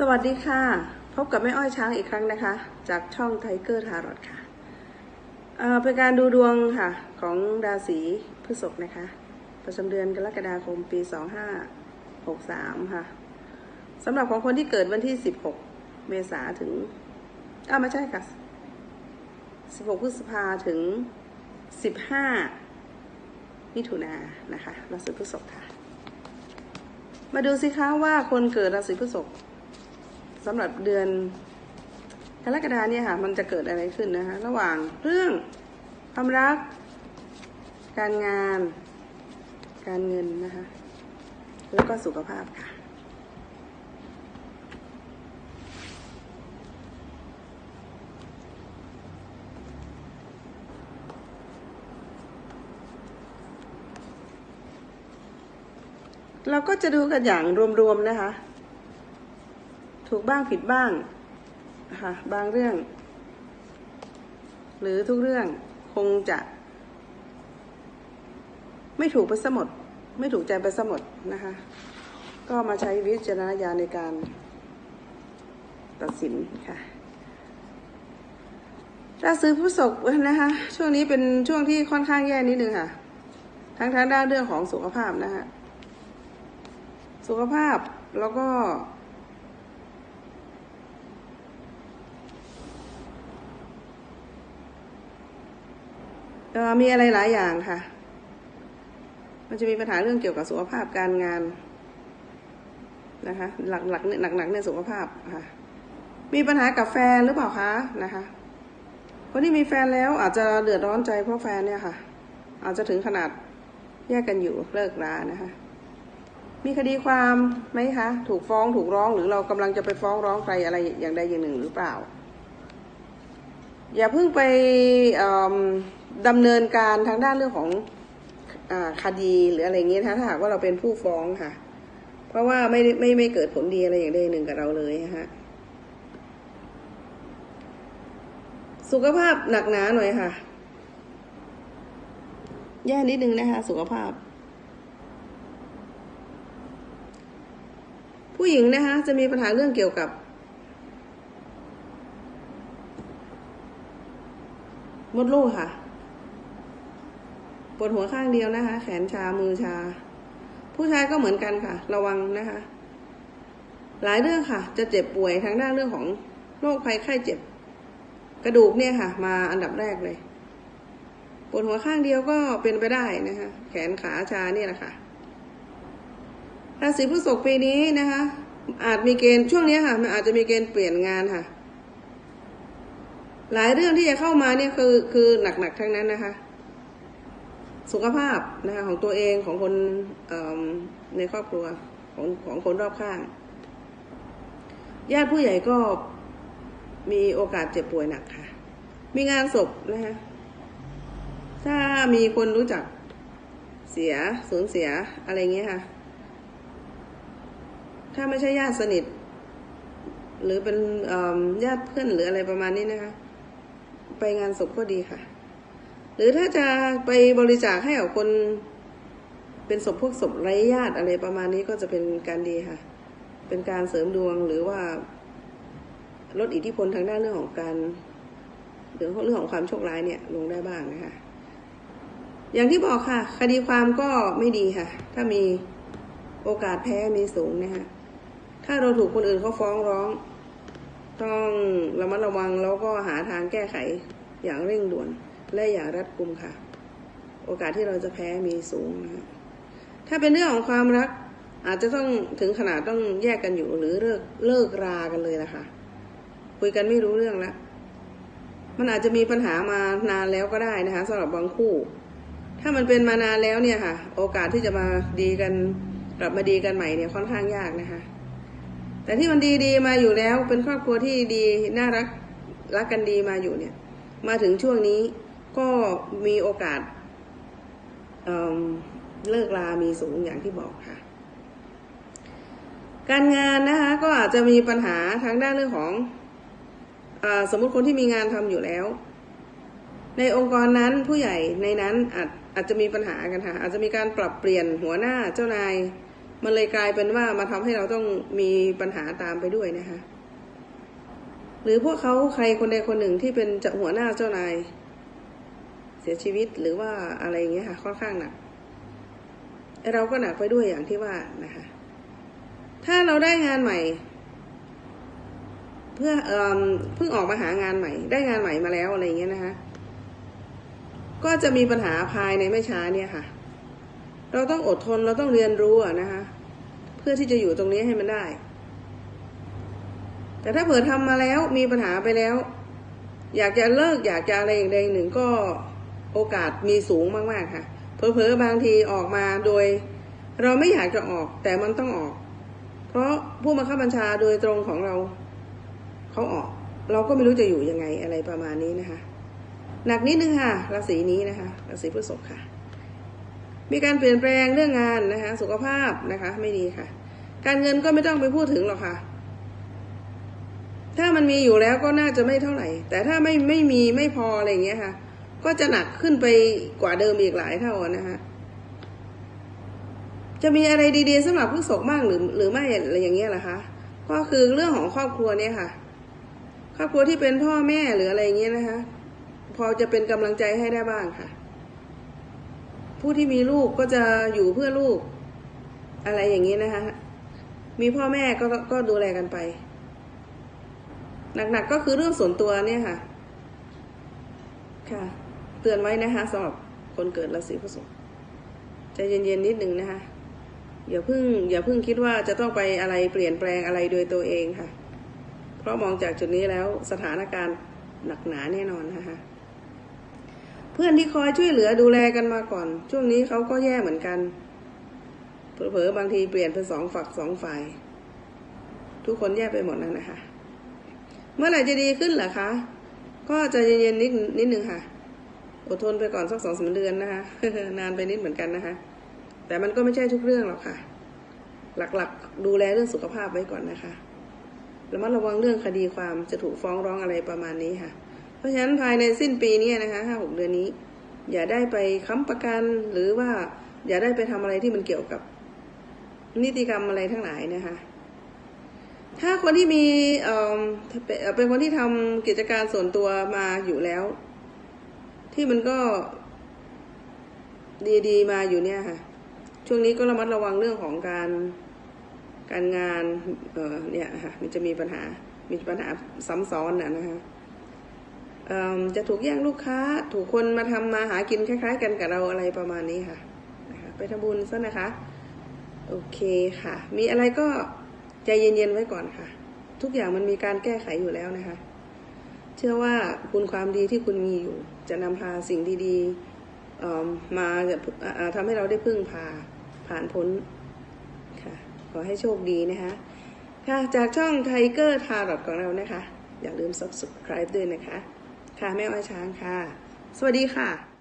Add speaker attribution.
Speaker 1: สวัสดีค่ะ พบกับแม่อ้อยช้างอีกครั้งนะคะ จากช่องไทเกอร์ทารอดค่ะเเป็นการดูดวงค่ะ ของราศีพฤษภนะคะ ประจำเดือนกรกฎาคมปี 2563 ค่ะสำหรับของคนที่เกิดวันที่ 16 เมษาถึงอ้าไม่ใช่ค่ะ 16 พฤษภาถึง 15 มิถุนายนนะคะราศีพฤษภค่ะ มาดูสิคะว่าคนเกิดราศีพฤษภ สำหรับเดือนกรกฎาเนี่ยค่ะ มันจะเกิดอะไรขึ้นนะคะ ระหว่างเรื่องความรัก การงาน การเงินนะคะ แล้วก็สุขภาพค่ะเราก็จะดูกันอย่างรวมๆนะคะ ถูกบ้างผิดบ้างนะคะบางเรื่อง หรือทุกเรื่องคงจะ ไม่ถูกไปสมด ไม่ถูกใจไปสมดนะคะ ก็มาใช้วิจารณญาณในการตัดสินค่ะราศีพฤษภนะคะ ช่วงนี้เป็นช่วงที่ค่อนข้างแย่นิดนึงค่ะ ทั้งทางด้านเรื่องของสุขภาพนะคะสุขภาพแล้วก็ เอ่อ มีอะไรหลายอย่างค่ะ มันจะมีปัญหาเรื่องเกี่ยวกับสุขภาพการงานนะคะ หลักหลักหนักหนักในสุขภาพค่ะ มีปัญหากับแฟนหรือเปล่าคะนะคะคนที่มีแฟนแล้วอาจจะเดือดร้อนใจเพราะแฟนเนี่ยค่ะ อาจจะถึงขนาดแยกกันอยู่เลิกรานะคะ มีคดีความไหมคะ ถูกฟ้องถูกร้องหรือเรากำลังจะไปฟ้องร้องใครอะไรอย่างใดอย่างหนึ่งหรือเปล่า อย่าเพิ่งไปอ ดำเนินการทางด้านเรื่องของอคดีหรืออะไรเงี้ยนะถ้าหากว่าเราเป็นผู้ฟ้องค่ะ เพราะว่าไม่ไม่ไม่เกิดผลดีอะไรอย่างใดหนึ่งกับเราเลยฮะสุขภาพหนักหนาหน่อยค่ะ แย่นิดนึงนะคะ สุขภาพ ผู้หญิงนะคะ จะมีปัญหาเรื่องเกี่ยวกับ มดลูกค่ะ ปวดหัวข้างเดียวนะคะ แขนชามือชา ผู้ชายก็เหมือนกันค่ะ ระวังนะคะ หลายเรื่องค่ะ จะเจ็บป่วยทางด้านเรื่องของโรคภัยไข้เจ็บ กระดูกเนี่ยค่ะ มาอันดับแรกเลย ปวดหัวข้างเดียวก็เป็นไปได้นะคะ แขนขาชาเนี่ยแหละค่ะราศีพฤษภปีนี้นะคะ อาจมีเกณฑ์ช่วงนี้ค่ะ มันอาจจะมีเกณฑ์เปลี่ยนงานค่ะ หลายเรื่องที่จะเข้ามาเนี่ยคือคือหนักๆทั้งนั้นนะคะ สุขภาพนะคะของตัวเองของคนในครอบครัวของของคนรอบข้าง ญาติผู้ใหญ่ก็มีโอกาสเจ็บป่วยหนักค่ะ มีงานศพนะคะถ้ามีคนรู้จักเสียสูญเสียอะไรเงี้ยค่ะ ถ้าไม่ใช่ญาติสนิท หรือเป็นญาติเพื่อนหรืออะไรประมาณนี้นะคะ ไปงานศพก็ดีค่ะ หรือถ้าจะไปบริจาคให้กับคนเป็นศพพวกศพไร้ญาติอะไรประมาณนี้ก็จะเป็นการดีค่ะ เป็นการเสริมดวงหรือว่าลดอิทธิพลทางด้านเรื่องของการหรือเรื่องของความโชคร้ายเนี่ยลงได้บ้างนะคะ อย่างที่บอกค่ะ คดีความก็ไม่ดีค่ะ ถ้ามีโอกาสแพ้มีสูงนะคะถ้าเราถูกคนอื่นเขาฟ้องร้อง ต้องระมัดระวังแล้วก็หาทางแก้ไขอย่างเร่งด่วน และอย่างรัดกุมค่ะ โอกาสที่เราจะแพ้มีสูงนะคะถ้าเป็นเรื่องของความรัก อาจจะต้องถึงขนาดต้องแยกกันอยู่หรือเลิกเลิกรากันเลยนะคะ คุยกันไม่รู้เรื่องล้วมันอาจจะมีปัญหามานานแล้วก็ได้นะคะสำหรับบางคู่ ถ้ามันเป็นมานานแล้วเนี่ยค่ะ โอกาสที่จะมาดีกันกลับมาดีกันใหม่เนี่ยค่อนข้างยากนะคะ แต่ที่มันดีๆมาอยู่แล้วเป็นครอบครัวที่ดีน่ารักรักกันดีมาอยู่เนี่ย มาถึงช่วงนี้ ก็มีโอกาสเเลิกลามีสูงอย่างที่บอกค่ะ การงานนะคะก็อาจจะมีปัญหาทางด้านเรื่องของอสมมติคนที่มีงานทำอยู่แล้ว ในองค์กรนั้นผู้ใหญ่ในนั้นอาจอาจจะมีปัญหากันค่ะอาจจะมีการปรับเปลี่ยนหัวหน้าเจ้านาย มันเลยกลายเป็นว่ามาทำให้เราต้องมีปัญหาตามไปด้วยนะคะ หรือพวกเขาใครคนใดคนหนึ่งที่เป็นเจ้าหัวหน้าเจ้านาย เสียชีวิตหรือว่าอะไรอย่างเงี้ยค่ะ ค่อนข้างหนักเราก็หนักไปด้วยอย่างที่ว่านะคะ ถ้าเราได้งานใหม่ เพื่อเอ่อเพิ่งออกมาหางานใหม่ ได้งานใหม่มาแล้วอะไรอย่างเงี้ยนะคะ ก็จะมีปัญหาภายในไม่ช้าเนี่ยค่ะ เราต้องอดทนเราต้องเรียนรู้นะคะ เพื่อที่จะอยู่ตรงนี้ให้มันได้ แต่ถ้าเผื่อทำมาแล้วมีปัญหาไปแล้ว อยากจะเลิกอยากจะอะไรอย่างใดอย่างหนึ่งก็ โอกาสมีสูงมากๆค่ะ เผลอๆบางทีออกมาโดย เราไม่อยากจะออกแต่มันต้องออก เพราะผู้บังคับบัญชาโดยตรงของเราเขาออก เราก็ไม่รู้จะอยู่ยังไงอะไรประมาณนี้นะคะ หนักนิดนึงค่ะราศีนี้นะคะราศีพฤษภค่ะ มีการเปลี่ยนแปลงเรื่องงานนะคะ สุขภาพนะคะ ไม่ดีค่ะ การเงินก็ไม่ต้องไปพูดถึงหรอกค่ะถ้ามันมีอยู่แล้วก็น่าจะไม่เท่าไหร่ แต่ถ้าไม่ไม่มีไม่พออะไรอย่างเงี้ยค่ะ ก็จะหนักขึ้นไปกว่าเดิมอีกหลายเท่านะคะจะมีอะไรดีๆสำหรับพฤษภบ้างหรือ หรือไม่อะไรอย่างเงี้ยเหรอคะ ก็คือเรื่องของครอบครัวเนี่ยค่ะ ครอบครัวที่เป็นพ่อแม่หรืออะไรอย่างเงี้ยนะคะ พอจะเป็นกำลังใจให้ได้บ้างค่ะ ผู้ที่มีลูกก็จะอยู่เพื่อลูก อะไรอย่างนี้นะคะ มีพ่อแม่ก็ก็ดูแลกันไป หนักๆก็คือเรื่องส่วนตัวเนี่ยค่ะ ค่ะ เตือนไว้นะคะสำหรับคนเกิดราศีพฤษภใจเย็นๆนิดหนึ่งนะคะอย่าเพิ่งอย่าเพิ่งคิดว่าจะต้องไปอะไรเปลี่ยนแปลงอะไรโดยตัวเองค่ะ เพราะมองจากจุดนี้แล้วสถานการณ์หนักหนาแน่นอนนะคะเพื่อนที่คอยช่วยเหลือดูแลกันมาก่อน ช่วงนี้เขาก็แย่เหมือนกันเผลอๆบางทีเปลี่ยนเป็นสองฝักสองฝ่าย ทุกคนแย่ไปหมดแล้วนะคะ เมื่อไหร่จะดีขึ้นเหรอคะ ก็จะเย็นๆนิดนิดนึงค่ะ อดทนไปก่อนสักสองสามเดือนนะคะ นานไปนิดเหมือนกันนะคะ แต่มันก็ไม่ใช่ทุกเรื่องหรอกค่ะ หลักๆ ดูแลเรื่องสุขภาพไว้ก่อนนะคะระมัดระวังเรื่องคดีความจะถูกฟ้องร้องอะไรประมาณนี้ค่ะ เพราะฉะนั้นภายในสิ้นปีนี้นะคะห้าหกเดือนนี้ อย่าได้ไปค้ำประกันหรือว่าอย่าได้ไปทำอะไรที่มันเกี่ยวกับ นิติกรรมอะไรทั้งหลายนะคะ ถ้าคนที่มีเอ่อเป็นคนที่ทำกิจการส่วนตัวมาอยู่แล้ว ที่มันก็ดีๆมาอยู่เนี่ยค่ะ ช่วงนี้ก็ระมัดระวังเรื่องของการการงานเออเนี่ยค่ะมันจะมีปัญหามีปัญหาซ้ำซ้อนน่ะนะคะจะถูกแย่งลูกค้า ถูกคนมาทำมาหากินคล้าย ๆ กันกับเราอะไรประมาณนี้ค่ะนะคะไปทำบุญซะนะคะ โอเคค่ะ มีอะไรก็ใจเย็นๆไว้ก่อนค่ะ ทุกอย่างมันมีการแก้ไขอยู่แล้วนะคะ เชื่อว่าคุณความดีที่คุณมีอยู่ จะนำพาสิ่งดีๆมาทำให้เราได้พึ่งพาผ่านพ้นค่ะขอให้โชคดีนะคะค่ะจากช่องไทเกอร์ทาร์ดของเรานะคะ อย่าลืม subscribe ด้วยนะคะ ค่ะแม่อ้อยช้างค่ะ สวัสดีค่ะ